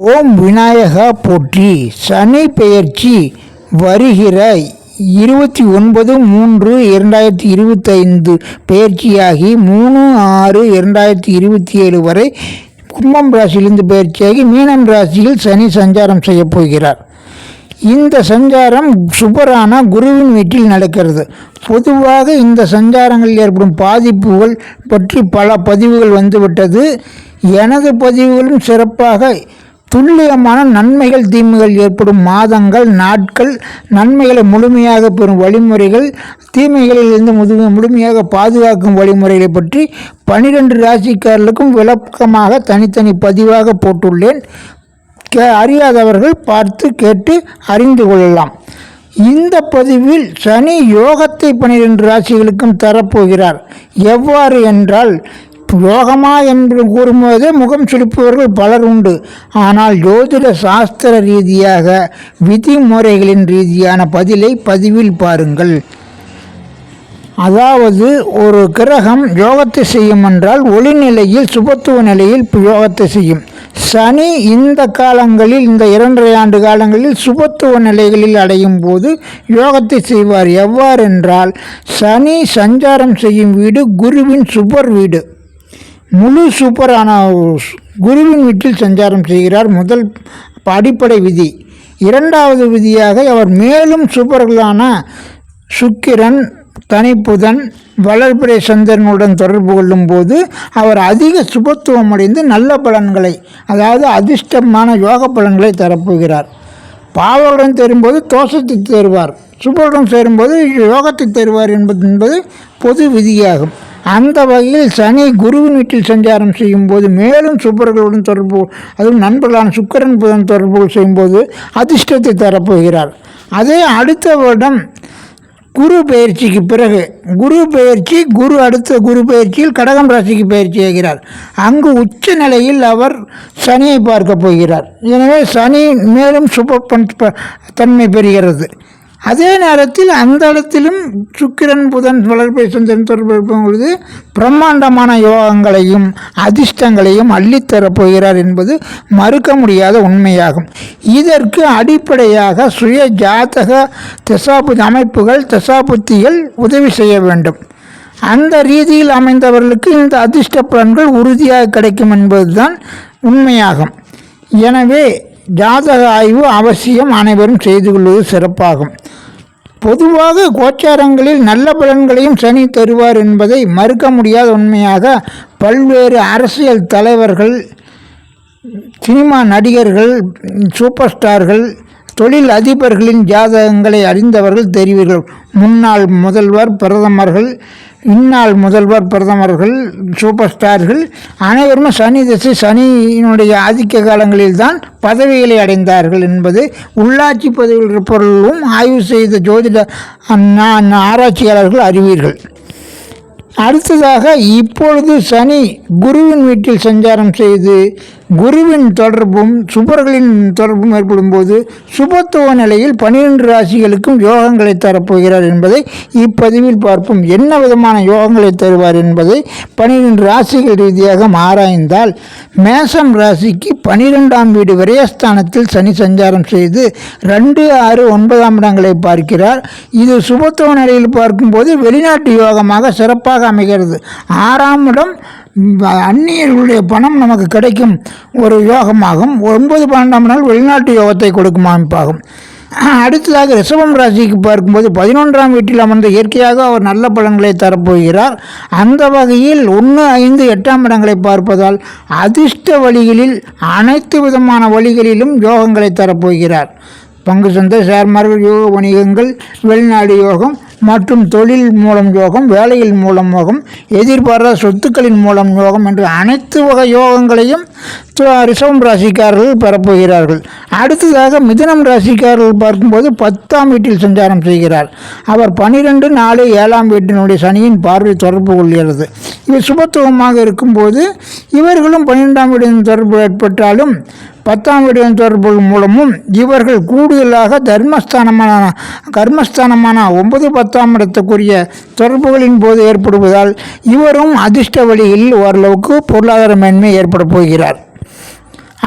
ஓம் விநாயகா போற்றி. சனி பெயர்ச்சி வருகிற இருபத்தி ஒன்பது மூன்று இரண்டாயிரத்தி இருபத்தைந்து பெயர்ச்சியாகி மூணு ஆறு இரண்டாயிரத்தி இருபத்தி ஏழு வரை கும்பம் ராசியிலிருந்து பெயர்ச்சியாகி மீனம் ராசியில் சனி சஞ்சாரம் செய்யப் போகிறார். இந்த சஞ்சாரம் சுபரான குருவின் வீட்டில் நடக்கிறது. பொதுவாக இந்த சஞ்சாரங்களில் ஏற்படும் பாதிப்புகள் பற்றி பல பதிவுகள் வந்துவிட்டது. எனது பதிவுகளும் சிறப்பாக துல்லியமான நன்மைகள் தீமைகள் ஏற்படும் மாதங்கள் நாட்கள் நன்மைகளை முழுமையாக பெறும் வழிமுறைகள் தீமைகளிலிருந்து முது முழுமையாக பாதுகாக்கும் வழிமுறைகளை பற்றி பனிரெண்டு ராசிக்காரர்களுக்கும் விளக்கமாக தனித்தனி பதிவாக போட்டுள்ளேன். கே அறியாதவர்கள் பார்த்து கேட்டு அறிந்து கொள்ளலாம். இந்த பதிவில் சனி யோகத்தை பனிரெண்டு ராசிகளுக்கும் தரப்போகிறார். எவ்வாறு என்றால் யோகமா என்று கூறும்போது முகம் சுளிப்பவர்கள் பலர் உண்டு. ஆனால் ஜோதிட சாஸ்திர ரீதியாக விதிமுறைகளின் ரீதியான பதிலை பதிவில் பாருங்கள். அதாவது ஒரு கிரகம் யோகத்தை செய்யும் என்றால் ஒளிநிலையில் சுபத்துவ நிலையில் யோகத்தை செய்யும். சனி இந்த காலங்களில் இந்த இரண்டரை ஆண்டு காலங்களில் சுபத்துவ நிலைகளில் அடையும் போது யோகத்தை செய்வார். எவ்வாறென்றால் சனி சஞ்சாரம் செய்யும் வீடு குருவின் சுபர் வீடு. முழு சூப்பரான குருவின் வீட்டில் சஞ்சாரம் செய்கிறார். முதல் அடிப்படை விதி. இரண்டாவது விதியாக அவர் மேலும் சூப்பர்களான சுக்கிரன் தனிப்புதன் வளர்பிறை சந்திரனுடன் தொடர்பு கொள்ளும் போது அவர் அதிக சுபத்துவம் அடைந்து நல்ல பலன்களை அதாவது அதிர்ஷ்டமான யோக பலன்களை தரப்போகிறார். பாவருடன் சேரும்போது தோஷத்தை தருவார். சுபருடன் சேரும்போது யோகத்தை தருவார் என்பது என்பது பொது விதியாகும். அந்த வகையில் சனி குருவின் வீட்டில் சஞ்சாரம் செய்யும்போது மேலும் சுப்பர்களுடன் தொடர்பு அதுவும் நண்பர்களான சுக்கரன் புதன் தொடர்பு செய்யும்போது அதிர்ஷ்டத்தை தரப்போகிறார். அதே அடுத்த வருடம் குரு பயிற்சிக்கு பிறகு குரு பயிற்சி குரு அடுத்த குரு பயிற்சியில் கடகம் ராசிக்கு பயிற்சி ஆகிறார். அங்கு உச்ச நிலையில் அவர் சனியை பார்க்க போகிறார். எனவே சனி மேலும் சுப தன்மை பெறுகிறது. அதே நேரத்தில் அந்த இடத்திலும் சுக்கிரன் புதன் வளர்ப்பை சந்திரன் தொடர்பு பொழுது பிரம்மாண்டமான யோகங்களையும் அதிர்ஷ்டங்களையும் அள்ளித்தரப் போகிறார் என்பது மறுக்க முடியாத உண்மையாகும். இதற்கு அடிப்படையாக சுய ஜாதக திசாபு அமைப்புகள் திசாபுத்திகள் உதவி செய்ய வேண்டும். அந்த ரீதியில் அமைந்தவர்களுக்கு இந்த அதிர்ஷ்ட பலன்கள் உறுதியாக கிடைக்கும் என்பதுதான் உண்மையாகும். எனவே ஜாதக ஆய்வு அவசியம் அனைவரும் செய்து கொள்வது சிறப்பாகும். பொதுவாக கோச்சாரங்களில் நல்ல பலன்களையும் சனி தருவார் என்பதை மறுக்க முடியாத உண்மையாக பல்வேறு அரசியல் தலைவர்கள் சினிமா நடிகர்கள் சூப்பர் ஸ்டார்கள் தொழில் அதிபர்களின் ஜாதகங்களை அறிந்தவர்கள் தெரிவீர்கள். முன்னாள் முதல்வர் பிரதமர்கள் இந்நாள் முதல்வர் பிரதமர்கள் சூப்பர் ஸ்டார்கள் அனைவரும் சனி திசை சனியினுடைய ஆதிக்க காலங்களில் தான் பதவிகளை அடைந்தார்கள் என்பது உள்ளாட்சி பதவியில் இருப்பவர்களும் ஆய்வு செய்த ஜோதிட ஆராய்ச்சியாளர்கள் அறிவீர்கள். அடுத்ததாக இப்பொழுது சனி குருவின் வீட்டில் சஞ்சாரம் செய்து குருவின் தொடர்பும் சுபர்களின் தொடர்பும் ஏற்படும் போது சுபத்துவ நிலையில் பனிரெண்டு ராசிகளுக்கும் யோகங்களை தரப்போகிறார் என்பதை இப்பதிவில் பார்ப்போம். என்ன விதமான யோகங்களை தருவார் என்பதை பனிரெண்டு ராசிகள் ரீதியாக ஆராய்ந்தால் மேசம் ராசிக்கு பனிரெண்டாம் வீடு விரயஸ்தானத்தில் சனி சஞ்சாரம் செய்து ரெண்டு ஆறு ஒன்பதாம் இடங்களை பார்க்கிறார். இது சுபத்துவ நிலையில் பார்க்கும்போது வெளிநாட்டு யோகமாக சிறப்பாக அமைகிறது. ஆறாம் இடம் அந்நியர்களுடைய பணம் நமக்கு கிடைக்கும் ஒரு யோகமாகும். ஒன்பது பன்னெண்டாம் நாள் வெளிநாட்டு யோகத்தை கொடுக்கும் அமைப்பாகும். அடுத்ததாக ரிஷபம் ராசிக்கு பார்க்கும்போது பதினொன்றாம் வீட்டில் அமர்ந்த இயற்கையாக அவர் நல்ல பழங்களை தரப்போகிறார். அந்த வகையில் ஒன்று ஐந்து எட்டாம் இடங்களை பார்ப்பதால் அதிர்ஷ்ட வழிகளில் அனைத்து விதமான வழிகளிலும் யோகங்களை தரப்போகிறார். பங்கு சந்தை ஷேர் மார்க்கெட் யோக வணிகங்கள் வெளிநாடு யோகம் மற்றும் தொழில் மூலம் யோகம் வேலையில் மூலம் யோகம் எதிர்பாராத சொத்துக்களின் மூலம் யோகம் என்று அனைத்து வகை யோகங்களையும் ரிஷபம் ராசிக்காரர்கள் பெறப்போகிறார்கள். அடுத்ததாக மிதனம் ராசிக்காரர்கள் பார்க்கும்போது பத்தாம் வீட்டில் சஞ்சாரம் செய்கிறார். அவர் பனிரெண்டு நாலு ஏழாம் வீட்டினுடைய சனியின் பார்வை தொடர்பு கொள்கிறது. இவர் சுபத்துவமாக இருக்கும்போது இவர்களும் பன்னிரெண்டாம் வீட்டின் தொடர்பு ஏற்பட்டாலும் பத்தாம் வீடின் தொடர்பு மூலமும் இவர்கள் கூடுதலாக தர்மஸ்தானமான கர்மஸ்தானமான ஒன்பது பத்தாம் இடத்துக்குரிய தொடர்புகளின் போது ஏற்படுவதால் இவரும் அதிர்ஷ்ட வழியில் ஓரளவுக்கு பொருளாதார மேன்மை ஏற்பட போகிறார்.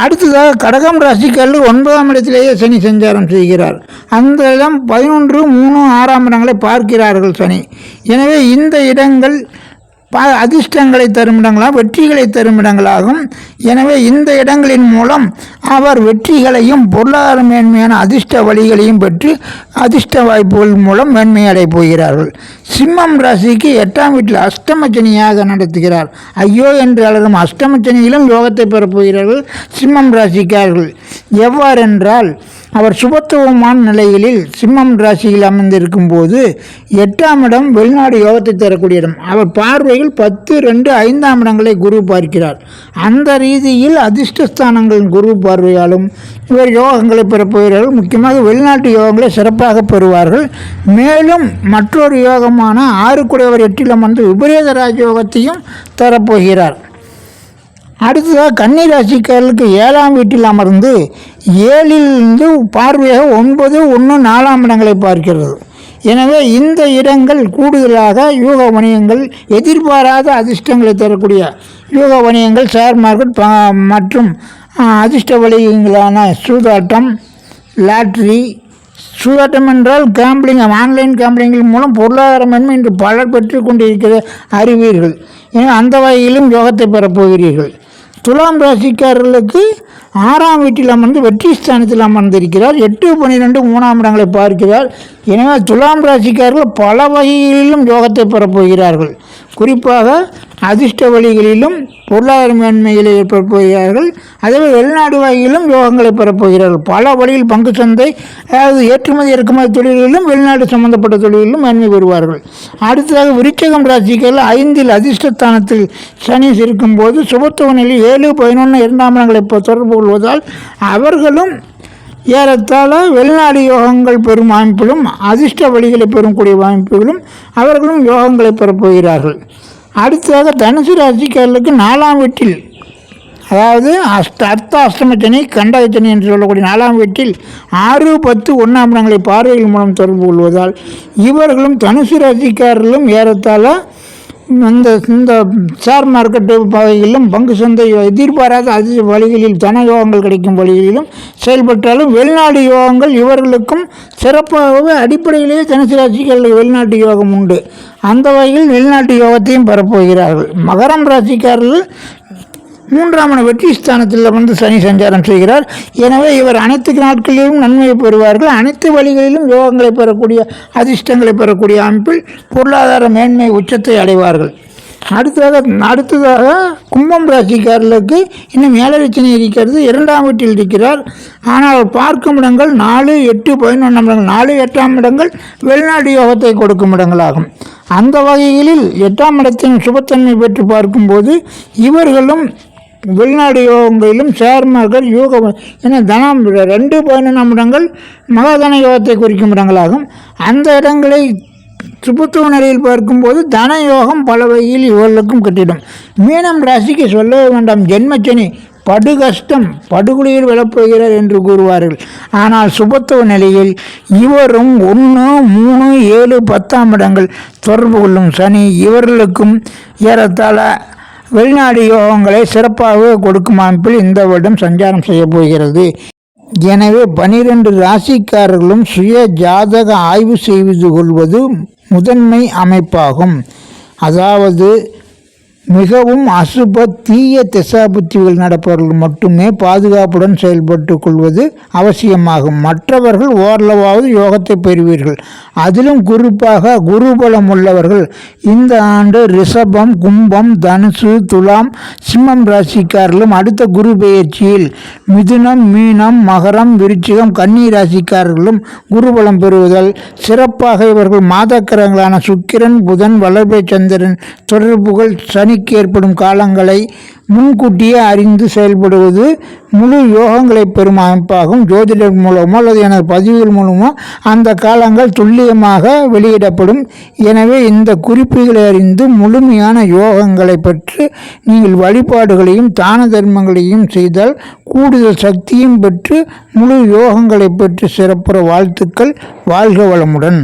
அடுத்ததாக கடகம் ராசிக்காரர்கள் ஒன்பதாம் இடத்திலேயே சனி சஞ்சாரம் செய்கிறார். அந்த இடம் பதினொன்று மூணு ஆறாம் இடங்களை பார்க்கிறார்கள் சனி. எனவே இந்த இடங்கள் ப அதிர்ஷ்டங்களை தரும் இடங்களாக வெற்றிகளை தரும் இடங்களாகும். எனவே இந்த இடங்களின் மூலம் அவர் வெற்றிகளையும் பொருளாதார மேன்மையான அதிர்ஷ்ட வழிகளையும் பெற்று அதிர்ஷ்ட வாய்ப்புகள் மூலம் மேன்மையடை போகிறார்கள். சிம்மம் ராசிக்கு எட்டாம் வீட்டில் அஷ்டமச்சனியாக நடத்துகிறார். ஐயோ என்று அலரும் அஷ்டமச்சனியிலும் யோகத்தை பெறப்போகிறார்கள் சிம்மம் ராசிக்கார்கள் எவ்வாறென்றால் அவர் சுபத்துவமான நிலைகளில் சிம்மம் ராசியில் அமைந்திருக்கும் போது எட்டாம் இடம் வெளிநாடு யோகத்தை தரக்கூடிய இடம். அவர் பார்வையில் பத்து ரெண்டு ஐந்தாம் இடங்களை குரு பார்க்கிறார். அந்த ரீதியில் அதிர்ஷ்டஸ்தானங்களின் குரு பார்வையாலும் இவர் யோகங்களை பெறப்போகிறார்கள். முக்கியமாக வெளிநாட்டு யோகங்களை சிறப்பாக பெறுவார்கள். மேலும் மற்றொரு யோகமான ஆறுக்குடையவர் எட்டிலம் வந்து விபரீத ராஜயோகத்தையும் தரப்போகிறார். அடுத்ததாக கன்னி ராசிக்காரர்களுக்கு ஏழாம் வீட்டில் அமர்ந்து ஏழிலிருந்து பார்வையாக ஒன்பது ஒன்று நாலாம் இடங்களை பார்க்கிறது. எனவே இந்த இடங்கள் கூடுதலாக யூக வணிகங்கள் எதிர்பாராத அதிர்ஷ்டங்களை தரக்கூடிய யூக வணிகங்கள் ஷேர் மார்க்கெட் மற்றும் அதிர்ஷ்ட வணிகங்களான சூதாட்டம் லாட்ரி. சூதாட்டம் என்றால் கேம்பிளிங் ஆன்லைன் கேம்பிளிங்கின் மூலம் பொருளாதார மேன்மை இன்று பலர் பெற்று கொண்டிருக்கிற அறிவீர்கள். அந்த வகையிலும் யோகத்தை பெறப்போகிறீர்கள் துலாம் ராசிக்காரர்களுக்கு ஆறாம் வீட்டில் அமர்ந்து வெற்றி ஸ்தானத்தில் அமர்ந்திருக்கிறார். எட்டு பன்னிரெண்டு மூணாம் இடங்களை பார்க்கிறார். எனவே துலாம் ராசிக்காரர்கள் பல வகையிலும் யோகத்தை பெறப்போகிறார்கள் குறிப்பாக அதிர்ஷ்ட வழிகளிலும் பொருளாதார மேன்மைகளை பெறப் போகிறார்கள் அதேபோல் வெளிநாடு வகையிலும் யோகங்களை பெறப்போகிறார்கள். பல வழியில் பங்கு சந்தை அதாவது ஏற்றுமதி இறக்குமதி தொழில்களிலும் வெளிநாடு சம்பந்தப்பட்ட தொழில்களிலும் மேன்மை பெறுவார்கள். அடுத்ததாக விருச்சகம் ராசிகள் ஐந்தில் அதிர்ஷ்டஸ்தானத்தில் சனி இருக்கும்போது சுபத்துவ நிலை ஏழு பதினொன்று இரண்டாம் இடங்களை இப்போ தொடர்பு கொள்வதால் அவர்களும் ஏறத்தாழ வெளிநாடு யோகங்கள் பெறும் அமைப்பிலும் அதிர்ஷ்ட வழிகளை பெறக்கூடிய அமைப்புகளும் அவர்களும் யோகங்களை பெறப்போகிறார்கள். அடுத்ததாக தனுசு ராசிக்காரர்களுக்கு நாலாம் வீட்டில் அதாவது அஷ்ட அர்த்த அஷ்டமச்சனி கண்டகச்சனி என்று சொல்லக்கூடிய நாலாம் வீட்டில் ஆறு பத்து ஒன்றாம் இடங்களை பார்வைகள் மூலம் தொடர்பு கொள்வதால் இவர்களும் தனுசு ராசிக்காரர்களும் ஏறத்தாழ இந்த இந்த ஷேர் மார்க்கெட்டு வகைகளிலும் பங்கு சந்தை எதிர்பாராத அதிக வழிகளில் தன யோகங்கள் கிடைக்கும் வழிகளிலும் செயல்பட்டாலும் வெளிநாடு யோகங்கள் இவர்களுக்கும் சிறப்பாகவே அடிப்படையிலேயே தனுசு ராசிக்காரர்களுக்கு வெளிநாட்டு யோகம் உண்டு. அந்த வகையில் வெளிநாட்டு யோகத்தையும் பெறப்போகிறார்கள். மகரம் ராசிக்காரர்கள் மூன்றாம் வெற்றி ஸ்தானத்தில் வந்து சனி சஞ்சாரம் செய்கிறார். எனவே இவர் அனைத்து நாட்களிலும் நன்மையை பெறுவார்கள். அனைத்து வழிகளிலும் யோகங்களை பெறக்கூடிய அதிர்ஷ்டங்களை பெறக்கூடிய அமைப்பில் பொருளாதார மேன்மை உச்சத்தை அடைவார்கள். அடுத்ததாக அடுத்ததாக கும்பம் ராசிக்காரர்களுக்கு இன்னும் ஏழரச்சனை இருக்கிறது. இரண்டாம் வீட்டில் இருக்கிறார். ஆனால் பார்க்கும் இடங்கள் நாலு எட்டு பதினொன்றாம் இடங்கள் நாலு எட்டாம் இடங்கள் வெளிநாட்டு யோகத்தை கொடுக்கும் இடங்களாகும். அந்த வகைகளில் எட்டாம் இடத்தின் சுபத்தன்மை பெற்று பார்க்கும்போது இவர்களும் வெளிநாடு யோகங்களிலும் ஷேர் மார்க்கெட் யோக என தனம் ரெண்டு பதினொன்றாம் இடங்கள் மகாதன யோகத்தை குறிக்கும் இடங்களாகும். அந்த இடங்களை சுபத்துவ நிலையில் பார்க்கும்போது தன யோகம் பல வகையில் இவர்களுக்கும் கட்டிடும். மீனம் ராசிக்கு சொல்லவே வேண்டாம். ஜென்மச்சனி படு கஷ்டம் படுகொலியில் விழப்போகிறார் என்று கூறுவார்கள். ஆனால் சுபத்துவ நிலையில் இவரும் ஒன்று மூணு ஏழு பத்தாம் இடங்கள் தொடர்பு கொள்ளும் சனி இவர்களுக்கும் ஏறத்தாழ வெளிநாடு யோகங்களை சிறப்பாக கொடுக்கும் அமைப்பில் இந்த வருடம் சஞ்சாரம் செய்ய போகிறது. எனவே பனிரெண்டு ராசிக்காரர்களும் சுய ஜாதக ஆய்வு செய்து கொள்வது முதன்மை அமைப்பாகும். அதாவது மிகவும் அசுப தீய திசாபுத்திகள் நடப்பவர்கள் மட்டுமே பாதுகாப்புடன் செயல்பட்டு கொள்வது அவசியமாகும். மற்றவர்கள் ஓரளவாவது யோகத்தை பெறுவீர்கள். அதிலும் குறிப்பாக குருபலம் உள்ளவர்கள். இந்த ஆண்டு ரிஷபம் கும்பம் தனுசு துலாம் சிம்மம் ராசிக்காரர்களும் அடுத்த குரு பெயர்ச்சியில் மிதுனம் மீனம் மகரம் விருச்சிகம் கன்னி ராசிக்காரர்களும் குருபலம் பெறுவதால் சிறப்பாக இவர்கள் மாதக்கரங்களான சுக்கிரன் புதன் வளர்பை சந்திரன் தொடர்புகள் சனி நோய்க்கு ஏற்படும் காலங்களை முன்கூட்டியே அறிந்து செயல்படுவது முழு யோகங்களை பெறும் அமைப்பாகும். ஜோதிடர் மூலமோ அல்லது எனது பதிவுகள் மூலமோ அந்த காலங்கள் துல்லியமாக வெளியிடப்படும். எனவே இந்த குறிப்புகளை அறிந்து முழுமையான யோகங்களை பெற்று நீங்கள் வழிபாடுகளையும் தான தர்மங்களையும் செய்தால் கூடுதல் சக்தியும் பெற்று முழு யோகங்களை பெற்று சிறப்புற வாழ்த்துக்கள். வாழ்க வளமுடன்.